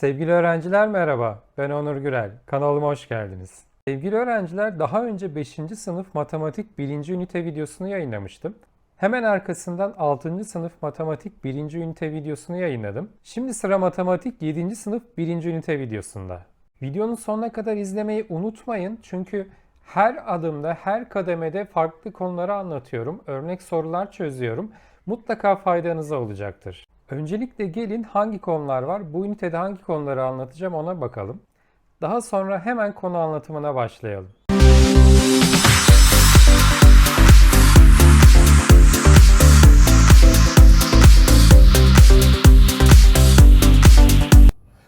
Sevgili öğrenciler merhaba. Ben Onur Gürel. Kanalıma hoş geldiniz. Sevgili öğrenciler daha önce 5. sınıf matematik 1. ünite videosunu yayınlamıştım. Hemen arkasından 6. sınıf matematik 1. ünite videosunu yayınladım. Şimdi sıra matematik 7. sınıf 1. ünite videosunda. Videonun sonuna kadar izlemeyi unutmayın çünkü her adımda, her kademede farklı konuları anlatıyorum. Örnek sorular çözüyorum. Mutlaka faydanıza olacaktır. Öncelikle gelin hangi konular var, bu ünitede hangi konuları anlatacağım ona bakalım. Daha sonra hemen konu anlatımına başlayalım.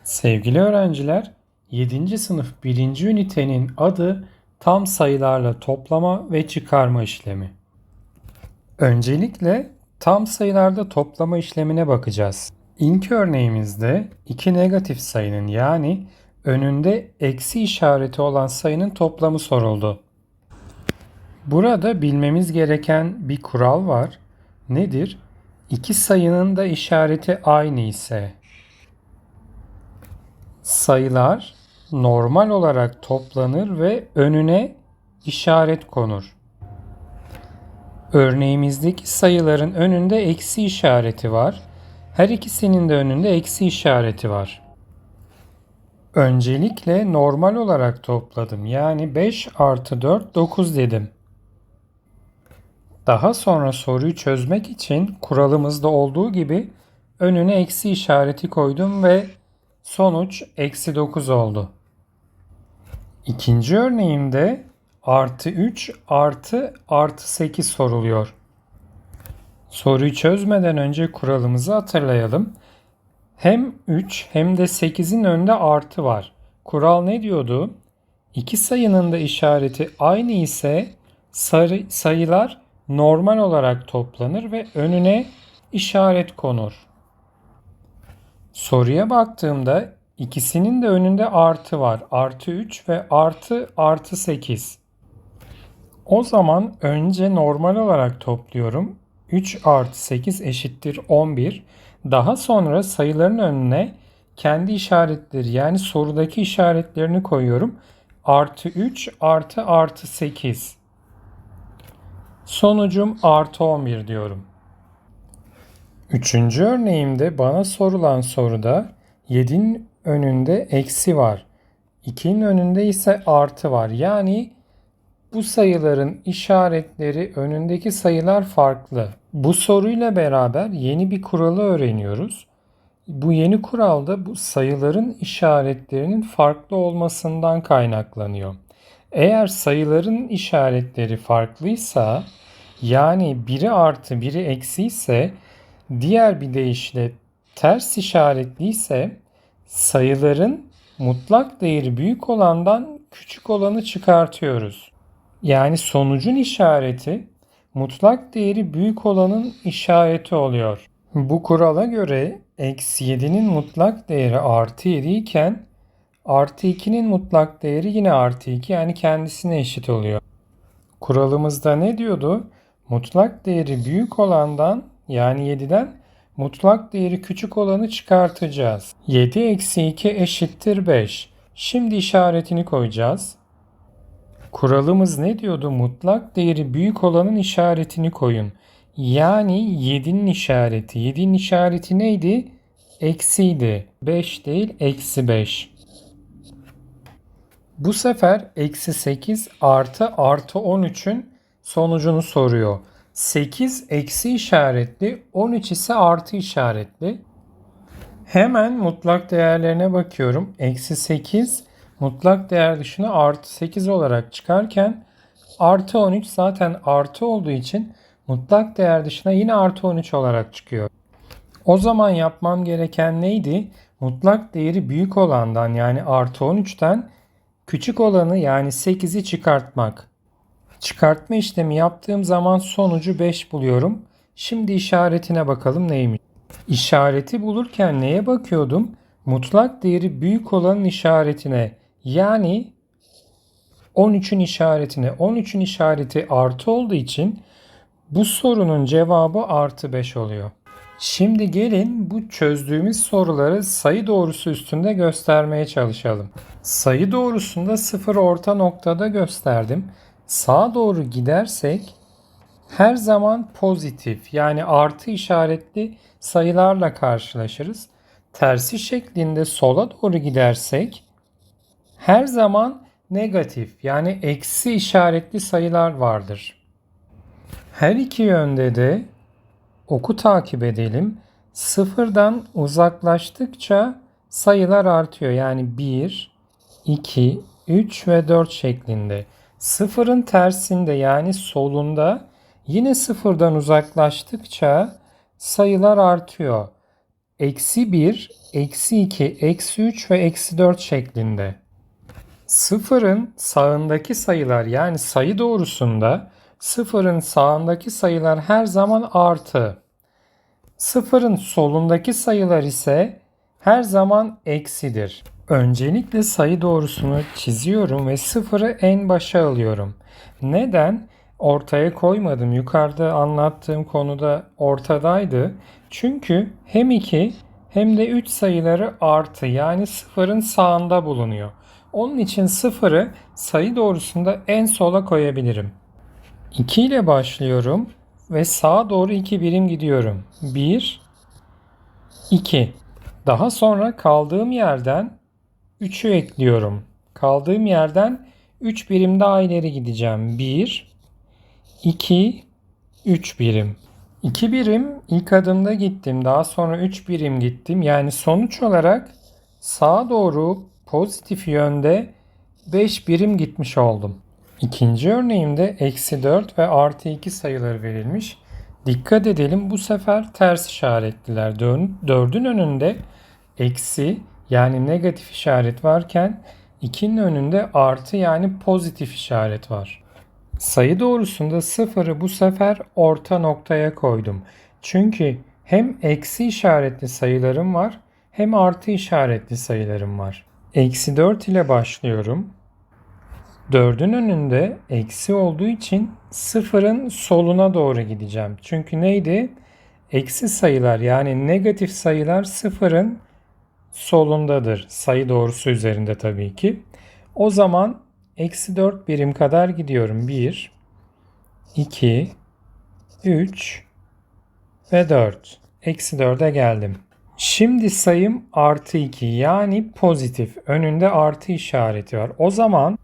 Sevgili öğrenciler, 7. sınıf 1. ünitenin adı tam sayılarla toplama ve çıkarma işlemi. Öncelikle tam sayılarda toplama işlemine bakacağız. İlk örneğimizde iki negatif sayının yani önünde eksi işareti olan sayının toplamı soruldu. Burada bilmemiz gereken bir kural var. Nedir? İki sayının da işareti aynı ise sayılar normal olarak toplanır ve önüne işaret konur. Örneğimizdeki sayıların önünde eksi işareti var. Her ikisinin de önünde eksi işareti var. Öncelikle normal olarak topladım. Yani 5 artı 4 9 dedim. Daha sonra soruyu çözmek için kuralımızda olduğu gibi önüne eksi işareti koydum ve sonuç eksi 9 oldu. İkinci örneğimde artı 3 artı artı 8 soruluyor. Soruyu çözmeden önce kuralımızı hatırlayalım. Hem 3 hem de 8'in önünde artı var. Kural ne diyordu? İki sayının da işareti aynı ise sarı, sayılar normal olarak toplanır ve önüne işaret konur. Soruya baktığımda ikisinin de önünde artı var. Artı 3 ve artı artı 8. O zaman önce normal olarak topluyorum. 3 artı 8 eşittir 11. Daha sonra sayıların önüne kendi işaretleri yani sorudaki işaretlerini koyuyorum. Artı 3 artı artı 8. Sonucum artı 11 diyorum. Üçüncü örneğimde bana sorulan soruda 7'nin önünde eksi var. 2'nin önünde ise artı var. Yani bu sayıların işaretleri önündeki sayılar farklı. Bu soruyla beraber yeni bir kuralı öğreniyoruz. Bu yeni kuralda bu sayıların işaretlerinin farklı olmasından kaynaklanıyor. Eğer sayıların işaretleri farklıysa yani biri artı biri eksi ise diğer bir deyişle ters işaretliyse sayıların mutlak değeri büyük olandan küçük olanı çıkartıyoruz. Yani sonucun işareti mutlak değeri büyük olanın işareti oluyor. Bu kurala göre eksi 7'nin mutlak değeri artı 7 iken artı 2'nin mutlak değeri yine artı 2 yani kendisine eşit oluyor. Kuralımızda ne diyordu? Mutlak değeri büyük olandan yani 7'den mutlak değeri küçük olanı çıkartacağız. 7 eksi 2 eşittir 5. Şimdi işaretini koyacağız. Kuralımız ne diyordu? Mutlak değeri büyük olanın işaretini koyun. Yani 7'nin işareti. 7'nin işareti neydi? Eksiydi. 5 değil eksi 5. Bu sefer eksi 8 artı artı 13'ün sonucunu soruyor. 8 eksi işaretli, 13 ise artı işaretli. Hemen mutlak değerlerine bakıyorum. Eksi 8 mutlak değer dışına artı 8 olarak çıkarken artı 13 zaten artı olduğu için mutlak değer dışına yine artı 13 olarak çıkıyor. O zaman yapmam gereken neydi? Mutlak değeri büyük olandan yani artı 13'ten küçük olanı yani 8'i çıkartmak. Çıkartma işlemi yaptığım zaman sonucu 5 buluyorum. Şimdi işaretine bakalım neymiş. İşareti bulurken neye bakıyordum? Mutlak değeri büyük olanın işaretine. Yani 13'ün işaretine. 13'ün işareti artı olduğu için bu sorunun cevabı artı 5 oluyor. Şimdi gelin bu çözdüğümüz soruları sayı doğrusu üstünde göstermeye çalışalım. Sayı doğrusunda sıfır orta noktada gösterdim. Sağa doğru gidersek her zaman pozitif yani artı işaretli sayılarla karşılaşırız. Tersi şeklinde sola doğru gidersek her zaman negatif yani eksi işaretli sayılar vardır. Her iki yönde de oku takip edelim. Sıfırdan uzaklaştıkça sayılar artıyor. Yani 1, 2, 3 ve 4 şeklinde. Sıfırın tersinde yani solunda yine sıfırdan uzaklaştıkça sayılar artıyor. Eksi 1, eksi 2, eksi 3 ve eksi 4 şeklinde. Sıfırın sağındaki sayılar yani sayı doğrusunda sıfırın sağındaki sayılar her zaman artı. Sıfırın solundaki sayılar ise her zaman eksidir. Öncelikle sayı doğrusunu çiziyorum ve sıfırı en başa alıyorum. Neden? Ortaya koymadım. Yukarıda anlattığım konuda ortadaydı. Çünkü hem 2 hem de 3 sayıları artı yani sıfırın sağında bulunuyor. Onun için sıfırı sayı doğrusunda en sola koyabilirim. 2 ile başlıyorum ve sağa doğru 2 birim gidiyorum. 1 2 Daha sonra kaldığım yerden 3'ü ekliyorum. Kaldığım yerden 3 birim daha ileri gideceğim. 1 2 3 birim. 2 birim ilk adımda gittim. Daha sonra 3 birim gittim. Yani sonuç olarak sağa doğru pozitif yönde 5 birim gitmiş oldum. İkinci örneğimde eksi 4 ve artı 2 sayıları verilmiş. Dikkat edelim bu sefer ters işaretliler. Dördün önünde eksi yani negatif işaret varken 2'nin önünde artı yani pozitif işaret var. Sayı doğrusunda sıfırı bu sefer orta noktaya koydum. Çünkü hem eksi işaretli sayılarım var hem artı işaretli sayılarım var. Eksi 4 ile başlıyorum. 4'ün önünde eksi olduğu için sıfırın soluna doğru gideceğim. Çünkü neydi? Eksi sayılar yani negatif sayılar sıfırın solundadır. Sayı doğrusu üzerinde tabii ki. O zaman eksi 4 birim kadar gidiyorum. 1, 2, 3 ve 4. Eksi 4'e geldim. Şimdi sayım artı 2 yani pozitif. Önünde artı işareti var. O zaman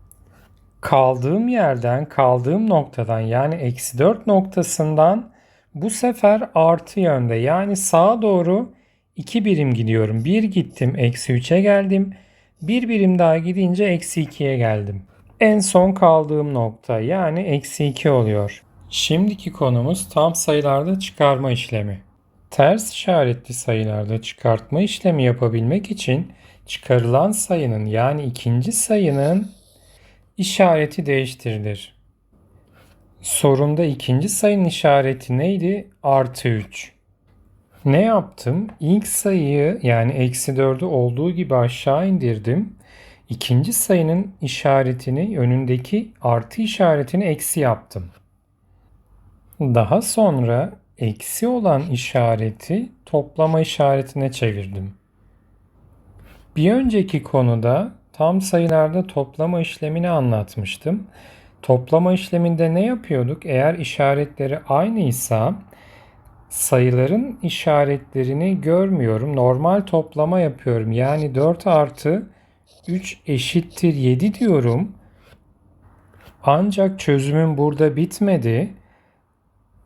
kaldığım yerden, kaldığım noktadan yani eksi 4 noktasından bu sefer artı yönde yani sağa doğru 2 birim gidiyorum. 1 gittim eksi 3'e geldim. 1 birim daha gidince eksi 2'ye geldim. En son kaldığım nokta yani eksi 2 oluyor. Şimdiki konumuz tam sayılarda çıkarma işlemi. Ters işaretli sayılarda çıkartma işlemi yapabilmek için çıkarılan sayının yani ikinci sayının işareti değiştirilir. Sorunda ikinci sayının işareti neydi? Artı 3. Ne yaptım? İlk sayıyı yani eksi 4'ü olduğu gibi aşağı indirdim. İkinci sayının işaretini önündeki artı işaretini eksi yaptım. Daha sonra eksi olan işareti toplama işaretine çevirdim. Bir önceki konuda tam sayılarda toplama işlemini anlatmıştım. Toplama işleminde ne yapıyorduk? Eğer işaretleri aynıysa sayıların işaretlerini görmüyorum. Normal toplama yapıyorum. Yani 4 artı 3 eşittir 7 diyorum. Ancak çözümüm burada bitmedi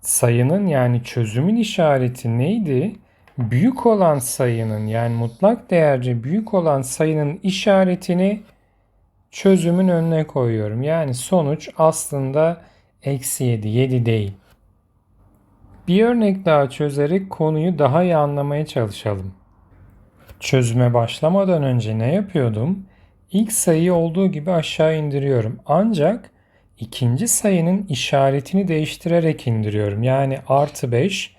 sayının yani çözümün işareti neydi? Büyük olan sayının yani mutlak değerci büyük olan sayının işaretini çözümün önüne koyuyorum. Yani sonuç aslında eksi 7, 7 değil. Bir örnek daha çözerek konuyu daha iyi anlamaya çalışalım. Çözüme başlamadan önce ne yapıyordum? İlk sayıyı olduğu gibi aşağı indiriyorum. Ancak ikinci sayının işaretini değiştirerek indiriyorum. Yani artı 5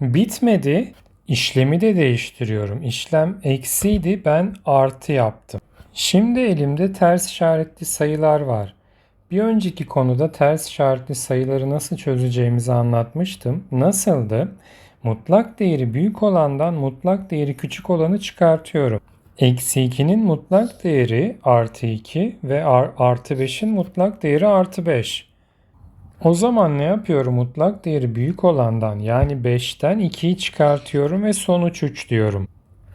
bitmedi. İşlemi de değiştiriyorum. İşlem eksiydi ben artı yaptım. Şimdi elimde ters işaretli sayılar var. Bir önceki konuda ters işaretli sayıları nasıl çözeceğimizi anlatmıştım. Nasıldı? Mutlak değeri büyük olandan mutlak değeri küçük olanı çıkartıyorum. Eksi 2'nin mutlak değeri artı 2 ve ar- artı 5'in mutlak değeri artı 5. O zaman ne yapıyorum? Mutlak değeri büyük olandan yani 5'ten 2'yi çıkartıyorum ve sonuç 3 diyorum.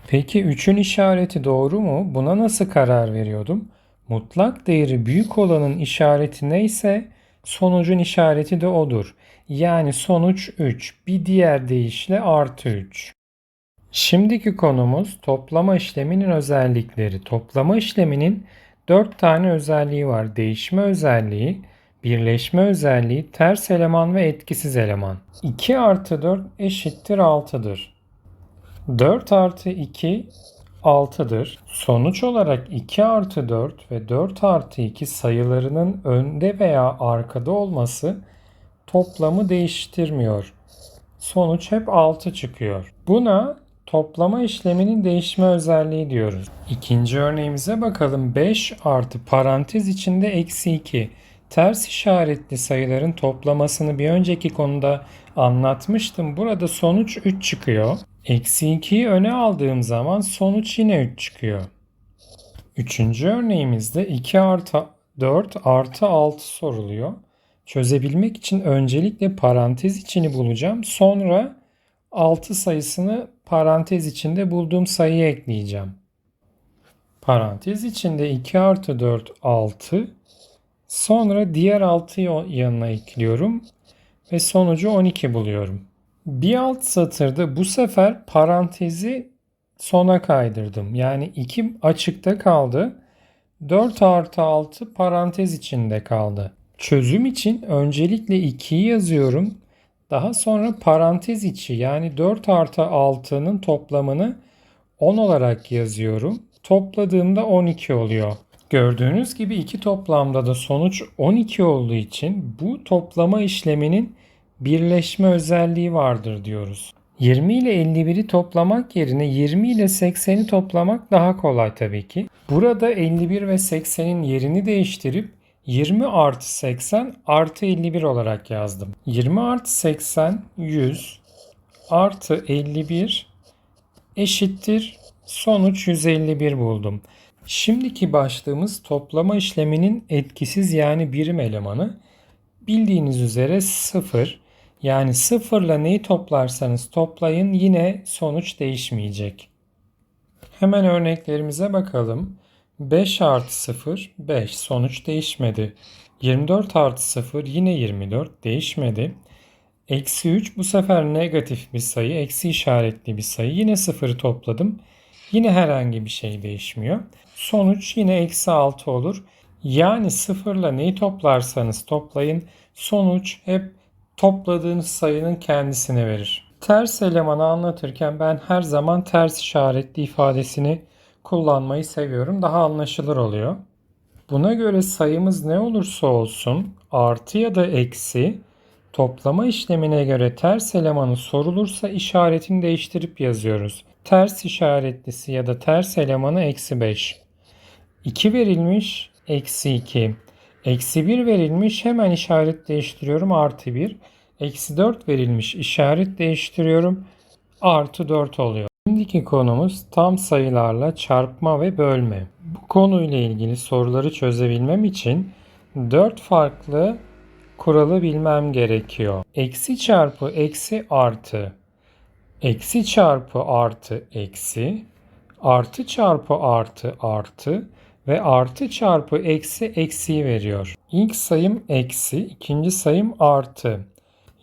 Peki 3'ün işareti doğru mu? Buna nasıl karar veriyordum? Mutlak değeri büyük olanın işareti neyse sonucun işareti de odur. Yani sonuç 3. Bir diğer deyişle artı 3. Şimdiki konumuz toplama işleminin özellikleri. Toplama işleminin 4 tane özelliği var. Değişme özelliği, birleşme özelliği, ters eleman ve etkisiz eleman. 2 artı 4 eşittir 6'dır. 4 artı 2 6'dır. Sonuç olarak 2 artı 4 ve 4 artı 2 sayılarının önde veya arkada olması toplamı değiştirmiyor. Sonuç hep 6 çıkıyor. Buna toplama işleminin değişme özelliği diyoruz. İkinci örneğimize bakalım. 5 artı parantez içinde eksi 2. Ters işaretli sayıların toplamasını bir önceki konuda anlatmıştım. Burada sonuç 3 çıkıyor. Eksi 2'yi öne aldığım zaman sonuç yine 3 çıkıyor. Üçüncü örneğimizde 2 artı 4 artı 6 soruluyor. Çözebilmek için öncelikle parantez içini bulacağım. Sonra 6 sayısını parantez içinde bulduğum sayıya ekleyeceğim. Parantez içinde 2 artı 4 6. Sonra diğer 6'yı yanına ekliyorum. Ve sonucu 12 buluyorum. Bir alt satırda bu sefer parantezi sona kaydırdım. Yani 2 açıkta kaldı. 4 artı 6 parantez içinde kaldı. Çözüm için öncelikle 2'yi yazıyorum. Daha sonra parantez içi yani 4 artı 6'nın toplamını 10 olarak yazıyorum. Topladığımda 12 oluyor. Gördüğünüz gibi iki toplamda da sonuç 12 olduğu için bu toplama işleminin birleşme özelliği vardır diyoruz. 20 ile 51'i toplamak yerine 20 ile 80'i toplamak daha kolay tabii ki. Burada 51 ve 80'in yerini değiştirip 20 artı 80 artı 51 olarak yazdım. 20 artı 80 100 artı 51 eşittir sonuç 151 buldum. Şimdiki başlığımız toplama işleminin etkisiz yani birim elemanı. Bildiğiniz üzere 0 yani 0 ile neyi toplarsanız toplayın yine sonuç değişmeyecek. Hemen örneklerimize bakalım. 5 artı 0 5 sonuç değişmedi. 24 artı 0 yine 24 değişmedi. Eksi 3 bu sefer negatif bir sayı, eksi işaretli bir sayı. Yine 0'ı topladım. Yine herhangi bir şey değişmiyor. Sonuç yine eksi 6 olur. Yani 0 ile neyi toplarsanız toplayın sonuç hep topladığınız sayının kendisini verir. Ters elemanı anlatırken ben her zaman ters işaretli ifadesini kullanmayı seviyorum. Daha anlaşılır oluyor. Buna göre sayımız ne olursa olsun artı ya da eksi toplama işlemine göre ters elemanı sorulursa işaretini değiştirip yazıyoruz. Ters işaretlisi ya da ters elemanı eksi 5. 2 verilmiş eksi 2. Eksi 1 verilmiş hemen işaret değiştiriyorum artı 1. Eksi 4 verilmiş işaret değiştiriyorum artı 4 oluyor. Şimdiki konumuz tam sayılarla çarpma ve bölme. Bu konuyla ilgili soruları çözebilmem için 4 farklı kuralı bilmem gerekiyor. Eksi çarpı eksi artı. Eksi çarpı artı eksi. Artı çarpı artı artı ve artı çarpı eksi eksiyi veriyor. İlk sayım eksi, ikinci sayım artı.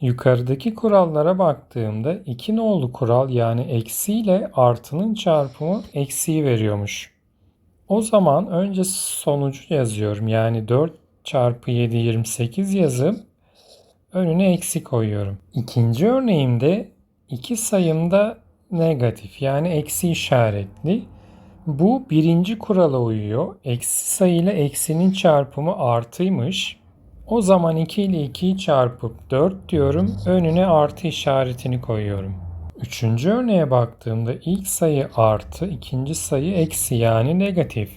Yukarıdaki kurallara baktığımda iki nolu kural yani eksi ile artının çarpımı eksiyi veriyormuş. O zaman önce sonucu yazıyorum. Yani 4 çarpı 7 28 yazıp önüne eksi koyuyorum. İkinci örneğimde iki sayımda negatif yani eksi işaretli. Bu birinci kurala uyuyor. Eksi sayı ile eksinin çarpımı artıymış. O zaman 2 ile 2'yi çarpıp 4 diyorum. Önüne artı işaretini koyuyorum. Üçüncü örneğe baktığımda ilk sayı artı, ikinci sayı eksi yani negatif.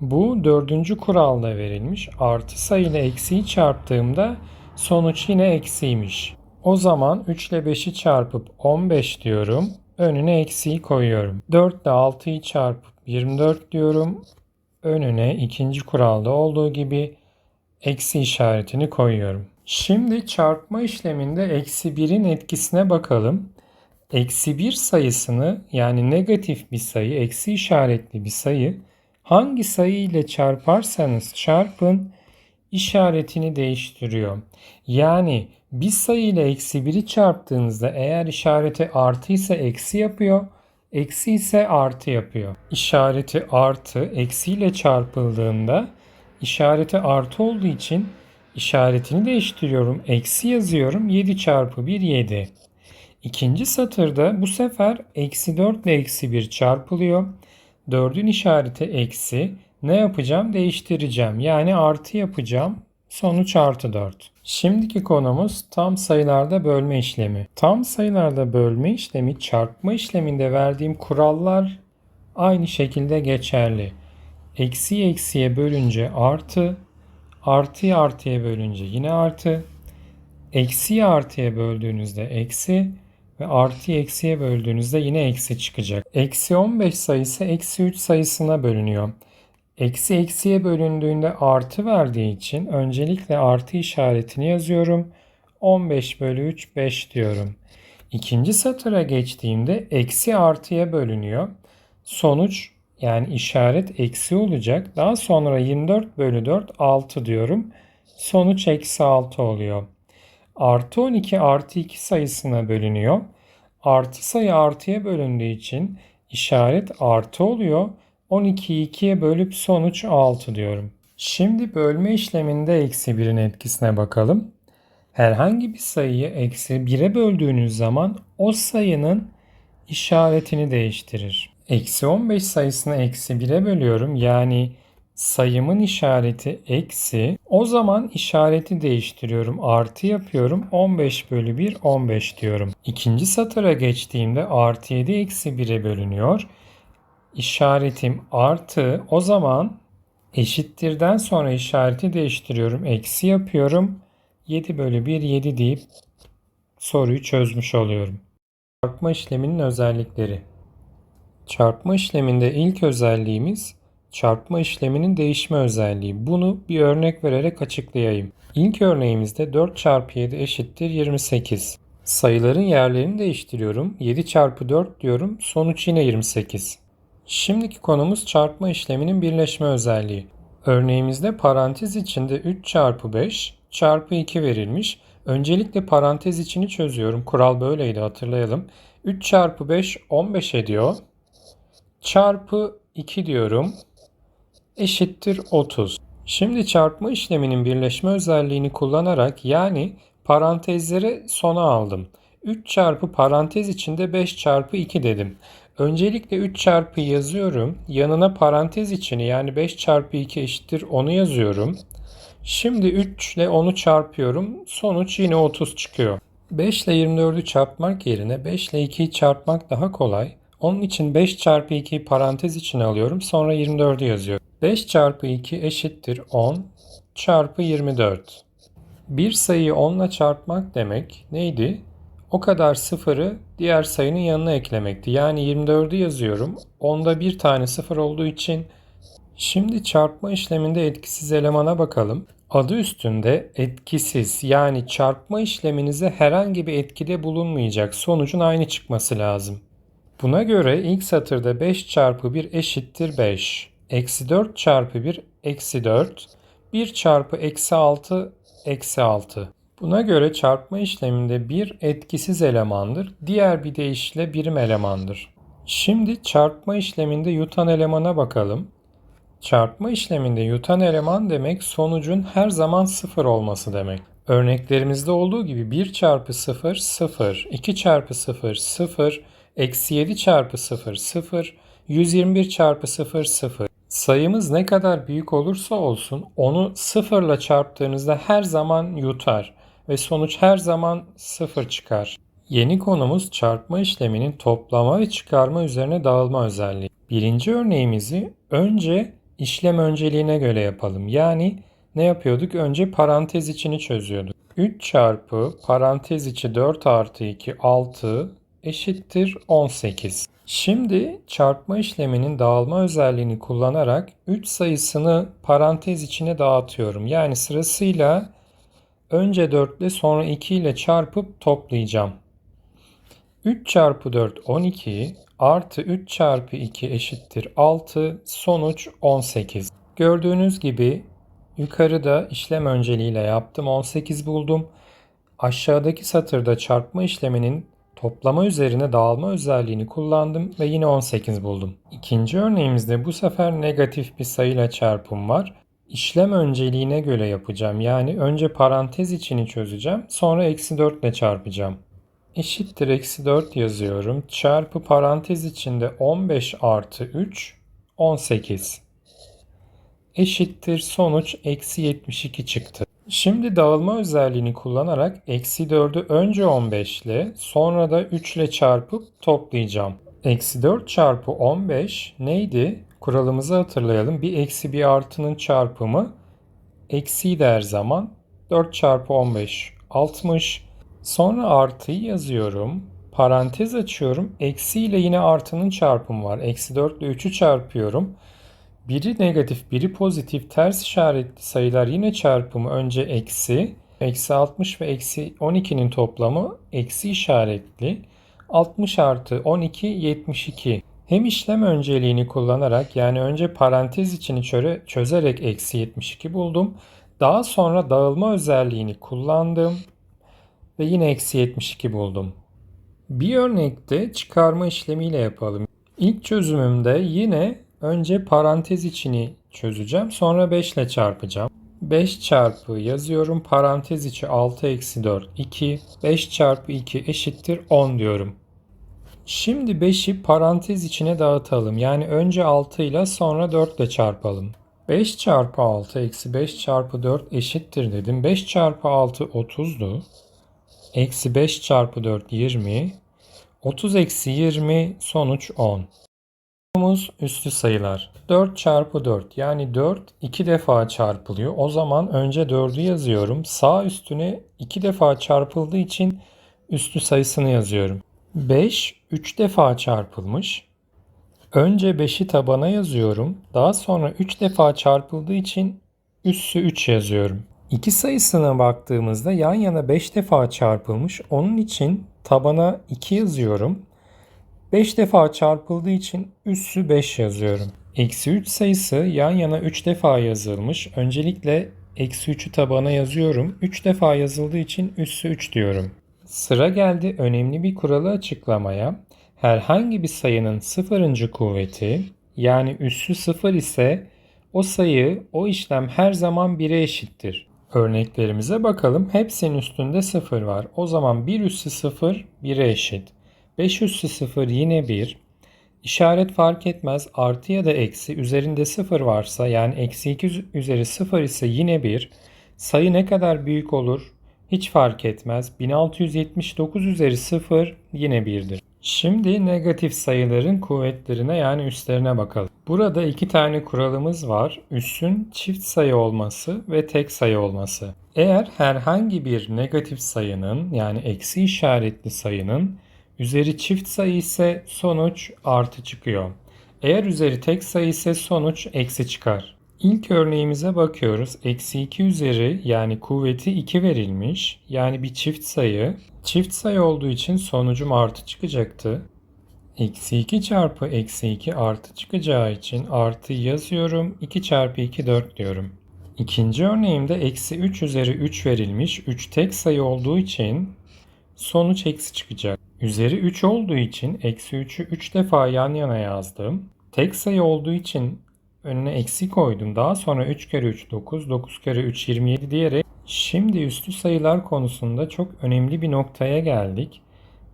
Bu dördüncü kuralda verilmiş. Artı sayı ile eksiyi çarptığımda sonuç yine eksiymiş. O zaman 3 ile 5'i çarpıp 15 diyorum. Önüne eksiği koyuyorum. 4 ile 6'yı çarpıp 24 diyorum. Önüne ikinci kuralda olduğu gibi eksi işaretini koyuyorum. Şimdi çarpma işleminde eksi 1'in etkisine bakalım. Eksi 1 sayısını yani negatif bir sayı, eksi işaretli bir sayı hangi sayı ile çarparsanız çarpın işaretini değiştiriyor. Yani bir sayı ile eksi 1'i çarptığınızda eğer işareti artı ise eksi yapıyor, eksi ise artı yapıyor. İşareti artı eksi ile çarpıldığında işareti artı olduğu için işaretini değiştiriyorum. Eksi yazıyorum. 7 çarpı 1 7. İkinci satırda bu sefer eksi 4 ile eksi 1 çarpılıyor. 4'ün işareti eksi. Ne yapacağım? Değiştireceğim. Yani artı yapacağım. Sonuç artı 4. Şimdiki konumuz tam sayılarda bölme işlemi. Tam sayılarda bölme işlemi çarpma işleminde verdiğim kurallar aynı şekilde geçerli. Eksi eksiye bölünce artı, artıyı artıya bölünce yine artı, eksiyi artıya böldüğünüzde eksi ve artıyı eksiye böldüğünüzde yine eksi çıkacak. Eksi 15 sayısı eksi 3 sayısına bölünüyor. Eksi eksiye bölündüğünde artı verdiği için öncelikle artı işaretini yazıyorum. 15 bölü 3 5 diyorum. İkinci satıra geçtiğimde eksi artıya bölünüyor. Sonuç yani işaret eksi olacak. Daha sonra 24 bölü 4 6 diyorum. Sonuç eksi 6 oluyor. Artı 12 artı 2 sayısına bölünüyor. Artı sayı artıya bölündüğü için işaret artı oluyor. 12'yi 2'ye bölüp sonuç 6 diyorum. Şimdi bölme işleminde eksi 1'in etkisine bakalım. Herhangi bir sayıyı eksi 1'e böldüğünüz zaman o sayının işaretini değiştirir. Eksi 15 sayısını eksi 1'e bölüyorum. Yani sayımın işareti eksi. O zaman işareti değiştiriyorum. Artı yapıyorum. 15 bölü 1 15 diyorum. İkinci satıra geçtiğimde artı 7 eksi 1'e bölünüyor. İşaretim artı. O zaman eşittirden sonra işareti değiştiriyorum. Eksi yapıyorum. 7 bölü 1 7 deyip soruyu çözmüş oluyorum. Çarpma işleminin özellikleri. Çarpma işleminde ilk özelliğimiz çarpma işleminin değişme özelliği. Bunu bir örnek vererek açıklayayım. İlk örneğimizde 4 çarpı 7 eşittir 28. Sayıların yerlerini değiştiriyorum. 7 çarpı 4 diyorum. Sonuç yine 28. Şimdiki konumuz çarpma işleminin birleşme özelliği. Örneğimizde parantez içinde 3 çarpı 5 çarpı 2 verilmiş. Öncelikle parantez içini çözüyorum. Kural böyleydi hatırlayalım. 3 çarpı 5 15 ediyor. Çarpı 2 diyorum. Eşittir 30. Şimdi çarpma işleminin birleşme özelliğini kullanarak yani parantezleri sona aldım. 3 çarpı parantez içinde 5 çarpı 2 dedim. Öncelikle 3 çarpı yazıyorum. Yanına parantez içini yani 5 çarpı 2 eşittir onu yazıyorum. Şimdi 3 ile 10'u çarpıyorum. Sonuç yine 30 çıkıyor. 5 ile 24'ü çarpmak yerine 5 ile 2'yi çarpmak daha kolay. Onun için 5 çarpı 2'yi parantez içine alıyorum. Sonra 24'ü yazıyorum. 5 çarpı 2 eşittir 10 çarpı 24. Bir sayıyı 10 ile çarpmak demek neydi? O kadar sıfırı diğer sayının yanına eklemekti. Yani 24'ü yazıyorum. Onda bir tane sıfır olduğu için şimdi çarpma işleminde etkisiz elemana bakalım. Adı üstünde etkisiz yani çarpma işleminize herhangi bir etkide bulunmayacak sonucun aynı çıkması lazım. Buna göre ilk satırda 5 çarpı 1 eşittir 5. Eksi 4 çarpı 1 eksi 4. 1 çarpı eksi 6 eksi 6. Buna göre çarpma işleminde bir etkisiz elemandır. Diğer bir deyişle birim elemandır. Şimdi çarpma işleminde yutan elemana bakalım. Çarpma işleminde yutan eleman demek sonucun her zaman sıfır olması demek. Örneklerimizde olduğu gibi 1 çarpı 0 0, 2 çarpı 0 0, eksi 7 çarpı 0 0, 121 çarpı 0 0. Sayımız ne kadar büyük olursa olsun onu sıfırla çarptığınızda her zaman yutar ve sonuç her zaman sıfır çıkar. Yeni konumuz çarpma işleminin toplama ve çıkarma üzerine dağılma özelliği. Birinci örneğimizi önce işlem önceliğine göre yapalım. Yani ne yapıyorduk? Önce parantez içini çözüyorduk. 3 çarpı parantez içi 4 artı 2 6 eşittir 18. Şimdi çarpma işleminin dağılma özelliğini kullanarak 3 sayısını parantez içine dağıtıyorum. Yani sırasıyla önce 4 ile sonra 2 ile çarpıp toplayacağım. 3 çarpı 4 12 artı 3 çarpı 2 eşittir 6 sonuç 18. Gördüğünüz gibi yukarıda işlem önceliğiyle yaptım 18 buldum. Aşağıdaki satırda çarpma işleminin toplama üzerine dağılma özelliğini kullandım ve yine 18 buldum. İkinci örneğimizde bu sefer negatif bir sayıyla çarpım var. İşlem önceliğine göre yapacağım. Yani önce parantez içini çözeceğim. Sonra eksi 4 ile çarpacağım. Eşittir eksi 4 yazıyorum. Çarpı parantez içinde 15 artı 3 18. Eşittir sonuç eksi 72 çıktı. Şimdi dağılma özelliğini kullanarak eksi 4'ü önce 15 ile sonra da 3 ile çarpıp toplayacağım. Eksi 4 çarpı 15 neydi? Kuralımızı hatırlayalım. Bir eksi bir artının çarpımı eksi her zaman 4 çarpı 15 60. Sonra artıyı yazıyorum. Parantez açıyorum. Eksi ile yine artının çarpımı var. Eksi 4 ile 3'ü çarpıyorum. Biri negatif, biri pozitif ters işaretli sayılar yine çarpımı önce eksi. Eksi 60 ve eksi 12'nin toplamı eksi işaretli. 60 artı 12 72. Hem işlem önceliğini kullanarak yani önce parantez içini çöre, çözerek eksi 72 buldum. Daha sonra dağılma özelliğini kullandım ve yine eksi 72 buldum. Bir örnekte çıkarma işlemiyle yapalım. İlk çözümümde yine önce parantez içini çözeceğim. Sonra 5 ile çarpacağım. 5 çarpı yazıyorum. Parantez içi 6 eksi 4 2. 5 çarpı 2 eşittir 10 diyorum. Şimdi 5'i parantez içine dağıtalım. Yani önce 6 ile sonra 4 ile çarpalım. 5 çarpı 6 eksi 5 çarpı 4 eşittir dedim. 5 çarpı 6 30'du. Eksi 5 çarpı 4 20. 30 eksi 20 sonuç 10. Sorumuz üstü sayılar. 4 çarpı 4 yani 4 2 defa çarpılıyor. O zaman önce 4'ü yazıyorum. Sağ üstüne 2 defa çarpıldığı için üstü sayısını yazıyorum. 5 3 defa çarpılmış. Önce 5'i tabana yazıyorum. Daha sonra 3 defa çarpıldığı için üssü 3 yazıyorum. İki sayısına baktığımızda yan yana 5 defa çarpılmış. Onun için tabana 2 yazıyorum. 5 defa çarpıldığı için üssü 5 yazıyorum. Eksi 3 sayısı yan yana 3 defa yazılmış. Öncelikle eksi 3'ü tabana yazıyorum. 3 defa yazıldığı için üssü 3 diyorum. Sıra geldi önemli bir kuralı açıklamaya. Herhangi bir sayının sıfırıncı kuvveti yani üssü sıfır ise o sayı, o işlem her zaman 1'e eşittir. Örneklerimize bakalım. Hepsinin üstünde 0 var. O zaman 1 üssü 0 1'e eşit. 5 üssü 0 yine 1. İşaret fark etmez. Artı ya da eksi üzerinde 0 varsa yani eksi 2 üzeri 0 ise yine 1. Sayı ne kadar büyük olur? Hiç fark etmez. 1679 üzeri 0 yine 1'dir. Şimdi negatif sayıların kuvvetlerine yani üstlerine bakalım. Burada iki tane kuralımız var. Üssün çift sayı olması ve tek sayı olması. Eğer herhangi bir negatif sayının yani eksi işaretli sayının üzeri çift sayı ise sonuç artı çıkıyor. Eğer üzeri tek sayı ise sonuç eksi çıkar. İlk örneğimize bakıyoruz. Eksi 2 üzeri yani kuvveti 2 verilmiş. Yani bir çift sayı. Çift sayı olduğu için sonucum artı çıkacaktı. Eksi 2 çarpı eksi 2 artı çıkacağı için artı yazıyorum. 2 çarpı 2 4 diyorum. İkinci örneğimde eksi 3 üzeri 3 verilmiş. 3 tek sayı olduğu için sonuç eksi çıkacak. Üzeri 3 olduğu için eksi 3'ü 3 defa yan yana yazdım. Tek sayı olduğu için önüne eksi koydum. Daha sonra 3 kere 3 9, 9 kere 3 27 diyerek şimdi üstü sayılar konusunda çok önemli bir noktaya geldik.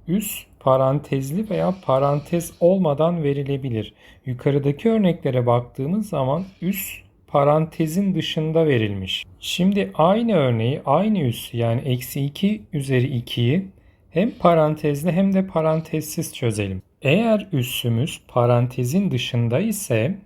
Üst parantezli veya parantez olmadan verilebilir. Yukarıdaki örneklere baktığımız zaman üst parantezin dışında verilmiş. Şimdi aynı örneği aynı üs yani eksi 2 üzeri 2'yi hem parantezli hem de parantezsiz çözelim. Eğer üssümüz parantezin dışında ise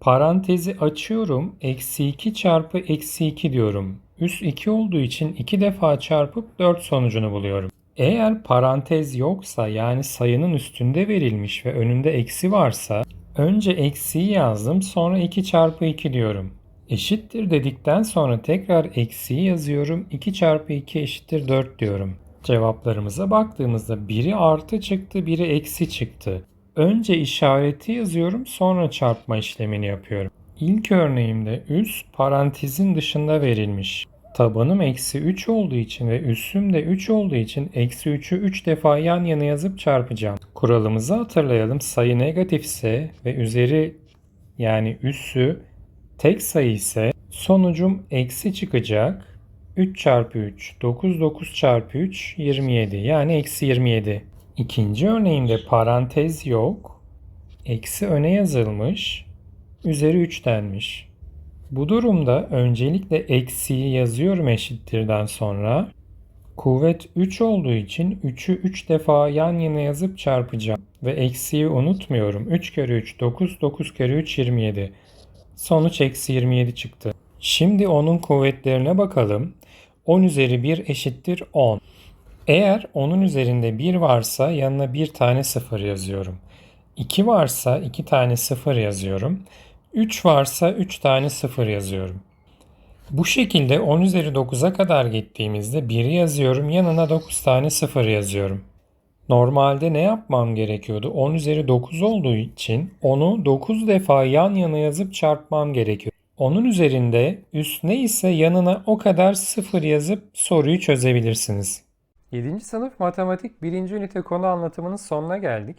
Parantezi açıyorum. Eksi 2 çarpı eksi 2 diyorum. Üs 2 olduğu için 2 defa çarpıp 4 sonucunu buluyorum. Eğer parantez yoksa yani sayının üstünde verilmiş ve önünde eksi varsa önce eksiyi yazdım sonra 2 çarpı 2 diyorum. Eşittir dedikten sonra tekrar eksiyi yazıyorum. 2 çarpı 2 eşittir 4 diyorum. Cevaplarımıza baktığımızda biri artı çıktı, biri eksi çıktı. Önce işareti yazıyorum, sonra çarpma işlemini yapıyorum. İlk örneğimde üs parantezin dışında verilmiş. Tabanım eksi 3 olduğu için ve üssüm de 3 olduğu için eksi 3'ü 3 defa yan yana yazıp çarpacağım. Kuralımızı hatırlayalım. Sayı negatifse ve üzeri yani üssü tek sayı ise sonucum eksi çıkacak. 3 çarpı 3, 9, 9 çarpı 3, 27. Yani eksi 27. İkinci örneğimde parantez yok. Eksi öne yazılmış. Üzeri 3 denmiş. Bu durumda öncelikle eksiyi yazıyorum eşittirden sonra. Kuvvet 3 olduğu için 3'ü 3 defa yan yana yazıp çarpacağım. Ve eksiyi unutmuyorum. 3 kere 3 9, 9 kere 3 27. Sonuç eksi 27 çıktı. Şimdi onun kuvvetlerine bakalım. 10 üzeri 1 eşittir 10. Eğer onun üzerinde 1 varsa yanına bir tane 0 yazıyorum. 2 varsa 2 tane 0 yazıyorum. 3 varsa 3 tane 0 yazıyorum. Bu şekilde 10 üzeri 9'a kadar gittiğimizde 1'i yazıyorum yanına 9 tane 0 yazıyorum. Normalde ne yapmam gerekiyordu? 10 üzeri 9 olduğu için onu 9 defa yan yana yazıp çarpmam gerekiyor. Onun üzerinde üst ne ise yanına o kadar sıfır yazıp soruyu çözebilirsiniz. 7. sınıf matematik 1. ünite konu anlatımının sonuna geldik.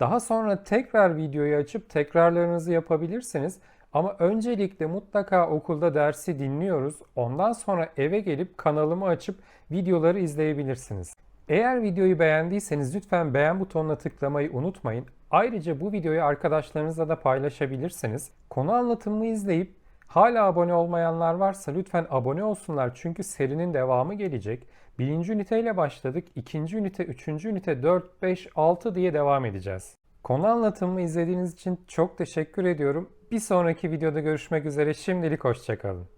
Daha sonra tekrar videoyu açıp tekrarlarınızı yapabilirsiniz. Ama öncelikle mutlaka okulda dersi dinliyoruz. Ondan sonra eve gelip kanalımı açıp videoları izleyebilirsiniz. Eğer videoyu beğendiyseniz lütfen beğen butonuna tıklamayı unutmayın. Ayrıca bu videoyu arkadaşlarınızla da paylaşabilirsiniz. Konu anlatımını izleyip hala abone olmayanlar varsa lütfen abone olsunlar çünkü serinin devamı gelecek. Birinci üniteyle başladık. ikinci ünite, üçüncü ünite, 4, 5, 6 diye devam edeceğiz. Konu anlatımımı izlediğiniz için çok teşekkür ediyorum. Bir sonraki videoda görüşmek üzere. Şimdilik hoşçakalın.